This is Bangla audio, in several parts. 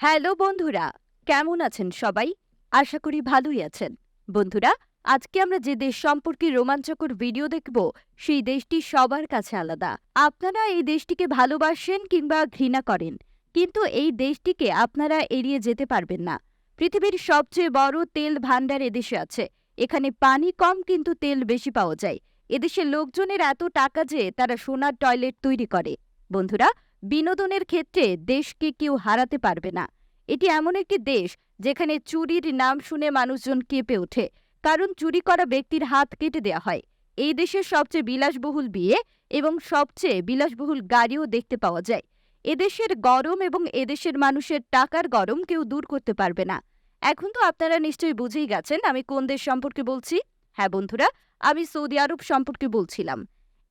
হ্যালো বন্ধুরা, কেমন আছেন সবাই? আশা করি ভালোই আছেন। বন্ধুরা, আজকে আমরা যে দেশ সম্পর্কে রোমাঞ্চকর ভিডিও দেখব, সেই দেশটি সবার কাছে আলাদা। আপনারা এই দেশটিকে ভালোবাসেন কিংবা ঘৃণা করেন, কিন্তু এই দেশটিকে আপনারা এড়িয়ে যেতে পারবেন না। পৃথিবীর সবচেয়ে বড় তেল ভাণ্ডার এদেশে আছে। এখানে পানি কম কিন্তু তেল বেশি পাওয়া যায়। এদেশের লোকজনের এত টাকা যে তারা সোনার টয়লেট তৈরি করে। বন্ধুরা বিনোদনের ক্ষেত্রে দেশকে কেউ হারাতে পারবে না। এটি এমন একটি দেশ যেখানে চুরির নাম শুনে মানুষজন কেঁপে ওঠে, কারণ চুরি করা ব্যক্তির হাত কেটে দেওয়া হয়। এই দেশের সবচেয়ে বিলাসবহুল বিয়ে এবং সবচেয়ে বিলাসবহুল গাড়িও দেখতে পাওয়া যায়। এদেশের গরম এবং এদেশের মানুষের টাকার গরম কেউ দূর করতে পারবে না। এখন তো আপনারা নিশ্চয়ই বুঝেই গেছেন আমি কোন দেশ সম্পর্কে বলছি। হ্যাঁ বন্ধুরা, আমি সৌদি আরব সম্পর্কে বলছিলাম।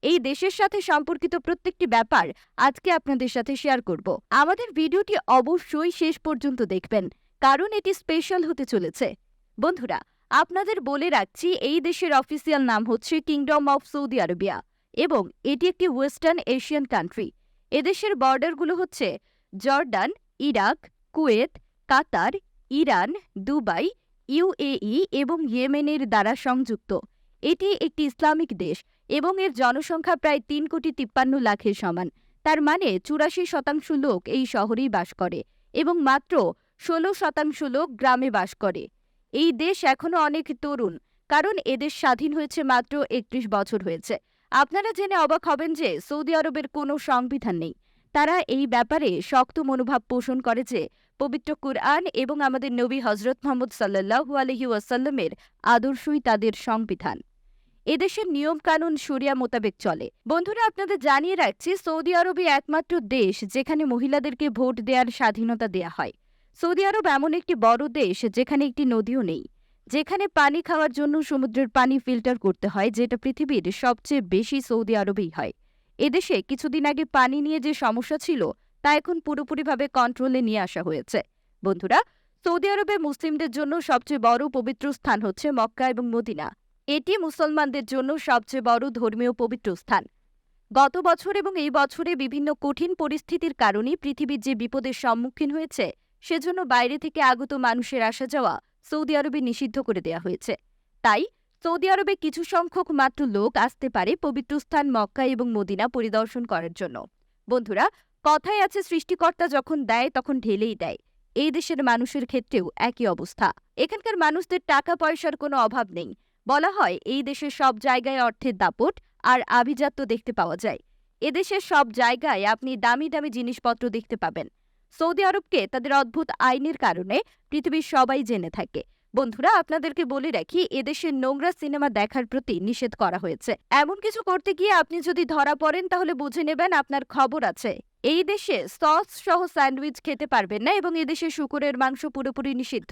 এই দেশের সাথে সম্পর্কিত প্রত্যেকটি ব্যাপার আজকে আপনাদের সাথে শেয়ার করব। আমাদের ভিডিওটি অবশ্যই শেষ পর্যন্ত দেখবেন, কারণ এটি স্পেশাল হতে চলেছে। বন্ধুরা, আপনাদের বলে রাখছি, এই দেশের অফিসিয়াল নাম হচ্ছে কিংডম অফ সৌদি আরবিয়া এবং এটি একটি ওয়েস্টার্ন এশিয়ান কান্ট্রি এদেশের বর্ডারগুলো হচ্ছে Jordan, Iraq, Kuwait, Qatar, Iran, Dubai, UAE এবং ইয়েমেনের দ্বারা সংযুক্ত। এটি একটি ইসলামিক দেশ এবং এর জনসংখ্যা প্রায় তিন কোটি তিপ্পান্ন লাখের সমান। তার মানে চুরাশি শতাংশ লোক এই শহরেই বাস করে এবং মাত্র ষোলো শতাংশ লোক গ্রামে বাস করে। এই দেশ এখনও অনেক তরুণ, কারণ এদেশ স্বাধীন হয়েছে মাত্র একত্রিশ বছর হয়েছে। আপনারা জেনে অবাক হবেন যে সৌদি আরবের কোনো সংবিধান নেই। তারা এই ব্যাপারে শক্ত মনোভাব পোষণ করে যে পবিত্র কুরআন এবং আমাদের নবী হজরত মোহাম্মদ সাল্লাহু আলহি ওয়াসাল্লামের আদর্শই তাদের সংবিধান। এদেশের নিয়মকানুন সুরিয়া মোতাবেক চলে। বন্ধুরা, আপনাদের জানিয়ে রাখছি, সৌদি আরবই একমাত্র দেশ যেখানে মহিলাদেরকে ভোট দেওয়ার স্বাধীনতা দেয়া হয়। সৌদি আরব এমন একটি বড় দেশ যেখানে একটি নদীও নেই। যেখানে পানি খাওয়ার জন্য সমুদ্রের পানি ফিল্টার করতে হয়, যেটা পৃথিবীর সবচেয়ে বেশি সৌদি আরবেই হয়। এদেশে কিছুদিন আগে পানি নিয়ে যে সমস্যা ছিল, তা এখন পুরোপুরিভাবে কন্ট্রোলে নিয়ে আসা হয়েছে। বন্ধুরা, সৌদি আরবে মুসলিমদের জন্য সবচেয়ে বড় পবিত্র স্থান হচ্ছে মক্কা এবং মদিনা। এটি মুসলমানদের জন্য সবচেয়ে বড় ধর্মীয় পবিত্র স্থান। গত বছর এবং এই বছরে বিভিন্ন কঠিন পরিস্থিতির কারণে পৃথিবীর যে বিপদের সম্মুখীন হয়েছে, সেজন্য বাইরে থেকে আগত মানুষের আসা যাওয়া সৌদি আরবে নিষিদ্ধ করে দেওয়া হয়েছে। তাই সৌদি আরবে কিছু সংখ্যক মাত্র লোক আসতে পারে পবিত্র স্থান মক্কা এবং মদিনা পরিদর্শন করার জন্য। বন্ধুরা, কথায় আছে সৃষ্টিকর্তা যখন দেয় তখন ঢেলেই দেয়। এই দেশের মানুষের ক্ষেত্রেও একই অবস্থা। এখানকার মানুষদের টাকা পয়সার কোনো অভাব নেই। বলা হয়, এই দেশের সব জায়গায় অর্থের দাপট আর আভিজাত্য দেখতে পাওয়া যায়। এদেশের সব জায়গায় আপনি দামি দামি জিনিসপত্র দেখতে পাবেন। সৌদি আরবকে তাদের অদ্ভুত আইনের কারণে পৃথিবীর সবাই জেনে থাকে। বন্ধুরা, আপনাদেরকে বলে রাখি এদেশের নোংরা সিনেমা দেখার প্রতি নিষেধ করা হয়েছে। এমন কিছু করতে গিয়ে আপনি যদি ধরা পড়েন, তাহলে বুঝে নেবেন আপনার খবর আছে। এই দেশে সস সহ স্যান্ডউইচ খেতে পারবেন না এবং এদেশে শুকুরের মাংস পুরোপুরি নিষিদ্ধ।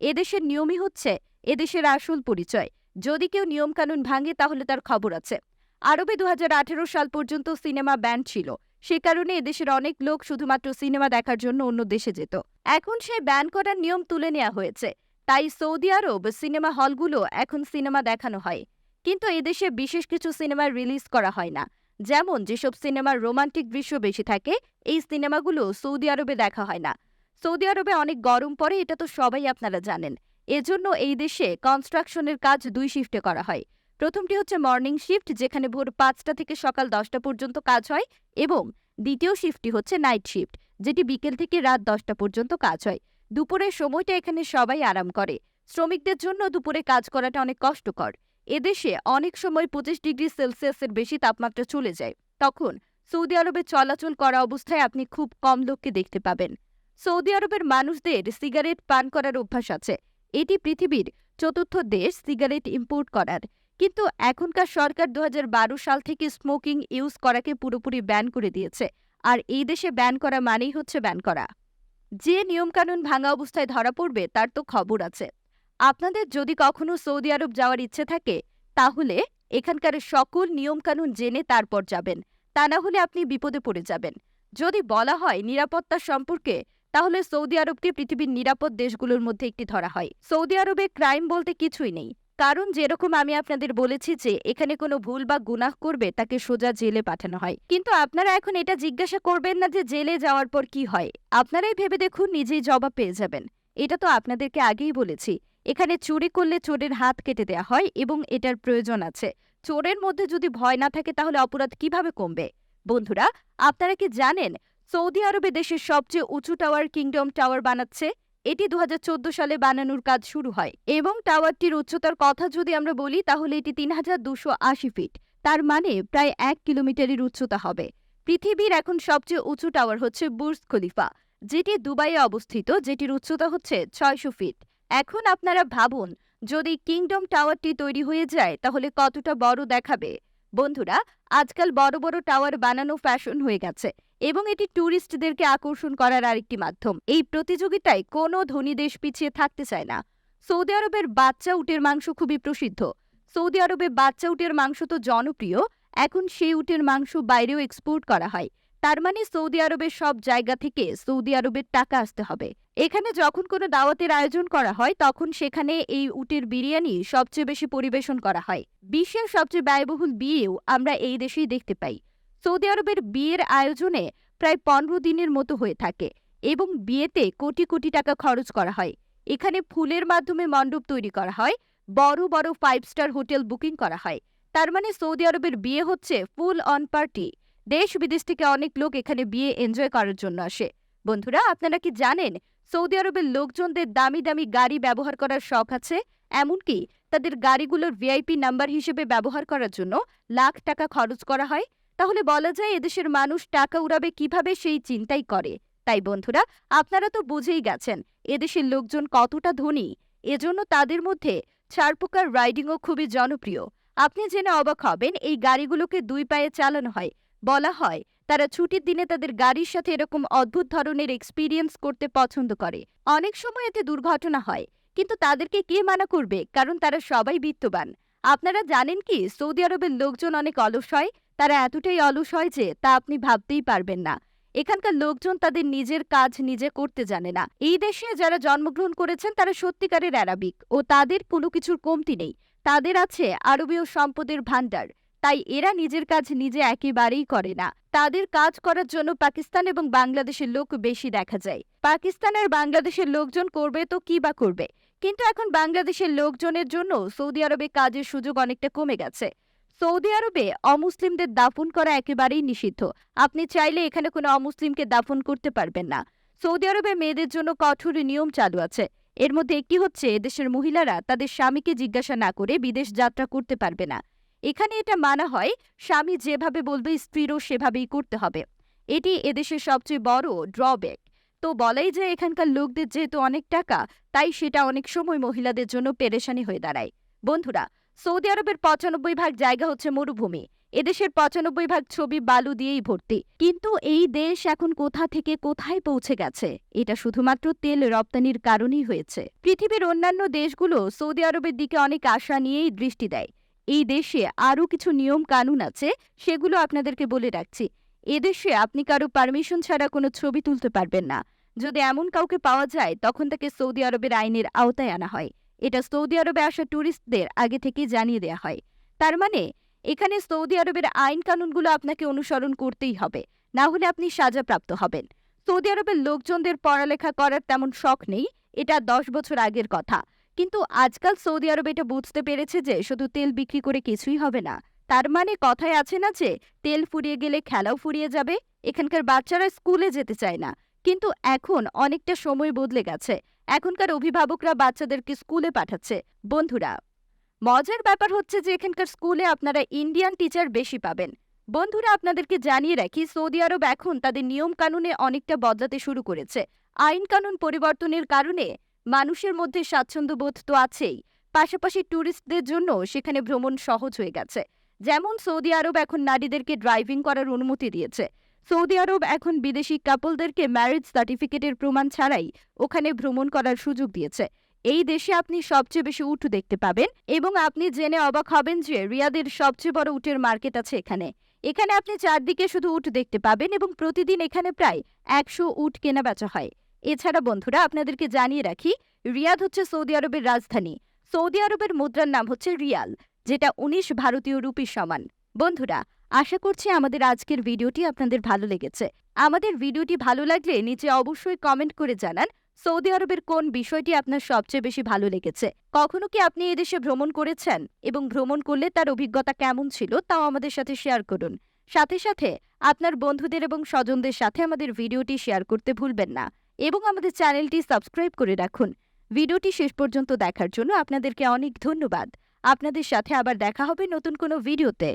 এদেশের নিয়মই হচ্ছে এদেশের আসল পরিচয়। যদি কেউ নিয়মকানুন ভাঙে, তাহলে তার খবর আছে। আরবে দু হাজার আঠেরো সাল পর্যন্ত সিনেমা ব্যান ছিল। সে কারণে এদেশের অনেক লোক শুধুমাত্র সিনেমা দেখার জন্য অন্য দেশে যেত। এখন সেই ব্যান করার নিয়ম তুলে নেওয়া হয়েছে। তাই সৌদি আরব সিনেমা হলগুলো এখন সিনেমা দেখানো হয়। কিন্তু এদেশে বিশেষ কিছু সিনেমা রিলিজ করা হয় না। যেমন যেসব সিনেমার রোমান্টিক দৃশ্য বেশি থাকে, এই সিনেমাগুলো সৌদি আরবে দেখা হয় না। সৌদি আরবে অনেক গরম পড়ে, এটা তো সবাই আপনারা জানেন। এজন্য এই দেশে কনস্ট্রাকশনের কাজ দুই শিফটে করা হয়। প্রথমটি হচ্ছে মর্নিং শিফট যেখানে ভোর পাঁচটা থেকে সকাল দশটা পর্যন্ত কাজ হয়, এবং দ্বিতীয় শিফটটি হচ্ছে নাইট শিফট যেটি বিকেল থেকে রাত দশটা পর্যন্ত কাজ হয়। দুপুরের সময়টা এখানে সবাই আরাম করে। শ্রমিকদের জন্য দুপুরে কাজ করাটা অনেক কষ্টকর। এদেশে অনেক সময় পঁচিশ ডিগ্রি সেলসিয়াসের বেশি তাপমাত্রা চলে যায়। তখন সৌদি আরবে চলাচল করা অবস্থায় আপনি খুব কম লোককে দেখতে পাবেন। সৌদি আরবের মানুষদের সিগারেট পান করার অভ্যাস আছে। এটি পৃথিবীর চতুর্থ দেশ সিগারেট ইম্পোর্ট করার। কিন্তু এখনকার সরকার দু হাজার বারো সাল থেকে স্মোকিং ইউজ করাকে পুরোপুরি ব্যান করে দিয়েছে। আর এই দেশে ব্যান করা মানেই হচ্ছে ব্যান করা। যে নিয়মকানুন ভাঙা অবস্থায় ধরা পড়বে, তার তো খবর আছে। আপনাদের যদি কখনো সৌদি আরব যাওয়ার ইচ্ছে থাকে, তাহলে এখানকার সকল নিয়মকানুন জেনে তারপর যাবেন। তা না হলে আপনি বিপদে পড়ে যাবেন। যদি বলা হয় নিরাপত্তা সম্পর্কে তাহলে সৌদি আরবকে পৃথিবীর নিরাপদ দেশগুলোর মধ্যে একটি ধরা হয়। সৌদি আরবে ক্রাইম বলতে কিছুই নেই। কারণ যেরকম আমি আপনাদের বলেছি যে, এখানে কোনো ভুল বা গুনাহ করবে, তাকে সোজা জেলে পাঠানো হয়। কিন্তু আপনারা এখন এটা জিজ্ঞাসা করবেন না যে, জেলে যাওয়ার পর কি হয়? আপনারাই ভেবে দেখুন, নিজেই জবাব পেয়ে যাবেন। এটা তো আপনাদেরকে আগেই বলেছি। এখানে চুরি করলে চোরের হাত কেটে দেওয়া হয় এবং এটার প্রয়োজন আছে। চোরের মধ্যে যদি ভয় না থাকে, তাহলে অপরাধ কীভাবে কমবে? বন্ধুরা, আপনারা কি জানেন সৌদি আরবে দেশের সবচেয়ে উঁচু টাওয়ার কিংডম টাওয়ার বানাচ্ছে। এটি দু হাজার চোদ্দ সালে বানানোর কাজ শুরু হয়। এবং টাওয়ারটির উচ্চতার কথা যদি আমরা বলি, তাহলে এটি তিন হাজার দুশো আশি ফিট। তার মানে প্রায় এক কিলোমিটারের উচ্চতা হবে। পৃথিবীর এখন সবচেয়ে উঁচু টাওয়ার হচ্ছে বুর্জ খলিফা, যেটি দুবাইয়ে অবস্থিত, যেটির উচ্চতা হচ্ছে ছয়শো ফিট। এখন আপনারা ভাবুন, যদি কিংডম টাওয়ারটি তৈরি হয়ে যায়, তাহলে কতটা বড় দেখাবে? বন্ধুরা, আজকাল বড় বড় টাওয়ার বানানো ফ্যাশন হয়ে গেছে এবং এটি ট্যুরিস্টদেরকে আকর্ষণ করার আরেকটি মাধ্যম। এই প্রতিযোগিতায় কোনো ধনী দেশ পিছিয়ে থাকতে চায় না। সৌদি আরবের বাচ্চা উটের মাংস খুবই প্রসিদ্ধ। সৌদি আরবে বাচ্চা উটের মাংস তো জনপ্রিয়, এখন সেই উটের মাংস বাইরেও এক্সপোর্ট করা হয়। তার মানে সৌদি আরবের সব জায়গা থেকে সৌদি আরবের টাকা আসতে হবে। এখানে যখন কোনো দাওয়াতের আয়োজন করা হয়, তখন সেখানে এই উটের বিরিয়ানি সবচেয়ে বেশি পরিবেশন করা হয়। বিশ্বের সবচেয়ে ব্যয়বহুল বিয়েও আমরা এই দেশেই দেখতে পাই। সৌদি আরবের বিয়ের আয়োজনে প্রায় পনেরো দিনের মতো হয়ে থাকে এবং বিয়েতে কোটি কোটি টাকা খরচ করা হয়। এখানে ফুলের মাধ্যমে মণ্ডপ তৈরি করা হয়, বড় বড় ফাইভ স্টার হোটেল বুকিং করা হয়। তার মানে সৌদি আরবের বিয়ে হচ্ছে ফুল অন পার্টি। দেশ বিদেশ থেকে অনেক লোক এখানে বিয়ে এনজয় করার জন্য আসে। বন্ধুরা, আপনারা কি জানেন সৌদি আরবের লোকজনদের দামি দামি গাড়ি ব্যবহার করার শখ আছে? এমনকি তাদের গাড়িগুলোর ভিআইপি নাম্বার হিসেবে ব্যবহার করার জন্য লাখ টাকা খরচ করা হয়? তাহলে বলা যায় এদেশের মানুষ টাকা উড়াবে কীভাবে সেই চিন্তাই করে। তাই বন্ধুরা, আপনারা তো বুঝেই গেছেন এদেশের লোকজন কতটা ধনী। এজন্য তাদের মধ্যে ছাড়পোকার রাইডিংও খুবই জনপ্রিয়। আপনি জেনে অবাক হবেন, এই গাড়িগুলোকে দুই পায়ে চালানো হয়। বলা হয়, তারা ছুটির দিনে তাদের গাড়ির সাথে এরকম অদ্ভুত ধরনের এক্সপিরিয়েন্স করতে পছন্দ করে। অনেক সময় এতে দুর্ঘটনা হয়, কিন্তু তাদেরকে কে মানা করবে? কারণ তারা সবাই বিত্তবান। আপনারা জানেন কি, সৌদি আরবের লোকজন অনেক অলস হয়, তারা এতটাই অলস হয় যে তা আপনি ভাবতেই পারবেন না। এখানকার লোকজন তাদের নিজের কাজ নিজে করতে জানে না। এই দেশে যারা জন্মগ্রহণ করেছেন, তারা সত্যিকারের অ্যারাবিক ও তাদের কোনো কিছুর কমতি নেই। তাদের আছে আরবীয় সম্পদের ভাণ্ডার। তাই এরা নিজের কাজ নিজে একেবারেই করে না। তাদের কাজ করার জন্য পাকিস্তান এবং বাংলাদেশের লোক বেশি দেখা যায়। পাকিস্তান আর বাংলাদেশের লোকজন করবে তো কি বা করবে? কিন্তু এখন বাংলাদেশের লোকজনের জন্য সৌদি আরবে কাজের সুযোগ অনেকটা কমে গেছে। সৌদি আরবে অমুসলিমদের দাফন করা একেবারেই নিষিদ্ধ। আপনি চাইলে এখানে কোনো অমুসলিমকে দাফন করতে পারবেন না। সৌদি আরবে মেয়েদের জন্য কঠোর নিয়ম চালু আছে। এর মধ্যে একটি হচ্ছে দেশের মহিলারা তাদের স্বামীকে জিজ্ঞাসা না করে বিদেশ যাত্রা করতে পারবে না। এখানে এটা মানা হয়, স্বামী যেভাবে বলবে, স্ত্রীরও সেভাবেই করতে হবে। এটি এদেশের সবচেয়ে বড় ড্রব্যাক তো বলাই যায়, এখানকার লোকদের যেহেতু অনেক টাকা, তাই সেটা অনেক সময় মহিলাদের জন্য পেরেশানি হয়ে দাঁড়ায়। বন্ধুরা, সৌদি আরবের পঁচানব্বই ভাগ জায়গা হচ্ছে মরুভূমি। এদেশের পঁচানব্বই ভাগ ছবি বালু দিয়েই ভর্তি। কিন্তু এই দেশ এখন কোথা থেকে কোথায় পৌঁছে গেছে, এটা শুধুমাত্র তেল রপ্তানির কারণেই হয়েছে। পৃথিবীর অন্যান্য দেশগুলো সৌদি আরবের দিকে অনেক আশা নিয়েই দৃষ্টি দেয়। এই দেশে আরও কিছু নিয়ম কানুন আছে, সেগুলো আপনাদেরকে বলে রাখছি। এদেশে আপনি কারও পারমিশন ছাড়া কোনো ছবি তুলতে পারবেন না। যদি এমন কাউকে পাওয়া যায়, তখন তাকে সৌদি আরবের আইনের আওতায় আনা হয়। এটা সৌদি আরবে আসা ট্যুরিস্টদের আগে থেকেই জানিয়ে দেওয়া হয়। তার মানে এখানে সৌদি আরবের আইন কানুনগুলো আপনাকে অনুসরণ করতেই হবে, না হলে আপনি সাজাপ্রাপ্ত হবেন। সৌদি আরবের লোকজনদের পড়ালেখা করার তেমন শখ নেই, এটা দশ বছর আগের কথা। কিন্তু আজকাল সৌদি আরব এটা বুঝতে পেরেছে যে শুধু তেল বিক্রি করে কিছুই হবে না। তার মানে কথায় আছে না যে, তেল ফুরিয়ে গেলে খেলাও ফুরিয়ে যাবে, এখানকার বাচ্চারা স্কুলে যেতে চায় না। কিন্তু এখন অনেকটা সময় বদলে গেছে। এখনকার অভিভাবকরা বাচ্চাদেরকে স্কুলে পাঠাচ্ছে। বন্ধুরা, মজার ব্যাপার হচ্ছে যে এখানকার স্কুলে আপনারা ইন্ডিয়ান টিচার বেশি পাবেন। বন্ধুরা, আপনাদেরকে জানিয়ে রাখি, সৌদি আরব এখন তাদের নিয়ম কানুনে অনেকটা বদলাতে শুরু করেছে। আইন কানুন পরিবর্তনের কারণে মানুষের মধ্যে স্বাচ্ছন্দ্যবোধ তো আছেই। পাশাপাশি ট্যুরিস্টদের জন্য সেখানে ভ্রমণ সহজ হয়ে গেছে। যেমন সৌদি আরব এখন নারীদেরকে ড্রাইভিং করার অনুমতি দিয়েছে। সৌদি আরব এখন বিদেশি কাপলদেরকে ম্যারেজ সার্টিফিকেটের প্রমাণ ছাড়াই ওখানে ভ্রমণ করার সুযোগ দিয়েছে। এই দেশে আপনি সবচেয়ে বেশি উট দেখতে পাবেন এবং আপনি জেনে অবাক হবেন যে রিয়াদের সবচেয়ে বড় উটের মার্কেট আছে এখানে। এখানে আপনি চারদিকে শুধু উট দেখতে পাবেন এবং প্রতিদিন এখানে প্রায় একশো উট কেনা বেচা হয়। এছাড়া বন্ধুরা, আপনাদেরকে জানিয়ে রাখি, রিয়াদ হচ্ছে সৌদি আরবের রাজধানী। সৌদি আরবের মুদ্রার নাম হচ্ছে রিয়াল, যেটা উনিশ ভারতীয় রুপির সমান। বন্ধুরা, আশা করছি আমাদের আজকের ভিডিওটি আপনাদের ভালো লেগেছে। আমাদের ভিডিওটি ভালো লাগলে নিচে অবশ্যই কমেন্ট করে জানান, সৌদি আরবের কোন বিষয়টি আপনার সবচেয়ে বেশি ভালো লেগেছে। কখনো কি আপনি এদেশে ভ্রমণ করেছেন? এবং ভ্রমণ করলে তার অভিজ্ঞতা কেমন ছিল, তাও আমাদের সাথে শেয়ার করুন। সাথে সাথে, আপনার বন্ধুদের এবং স্বজনদের সাথে আমাদের ভিডিওটি শেয়ার করতে ভুলবেন না। এবং আমাদের চ্যানেলটি সাবস্ক্রাইব করে রাখুন। ভিডিওটি শেষ পর্যন্ত দেখার জন্য আপনাদেরকে অনেক ধন্যবাদ। আপনাদের সাথে আবার দেখা হবে নতুন কোনো ভিডিওতে।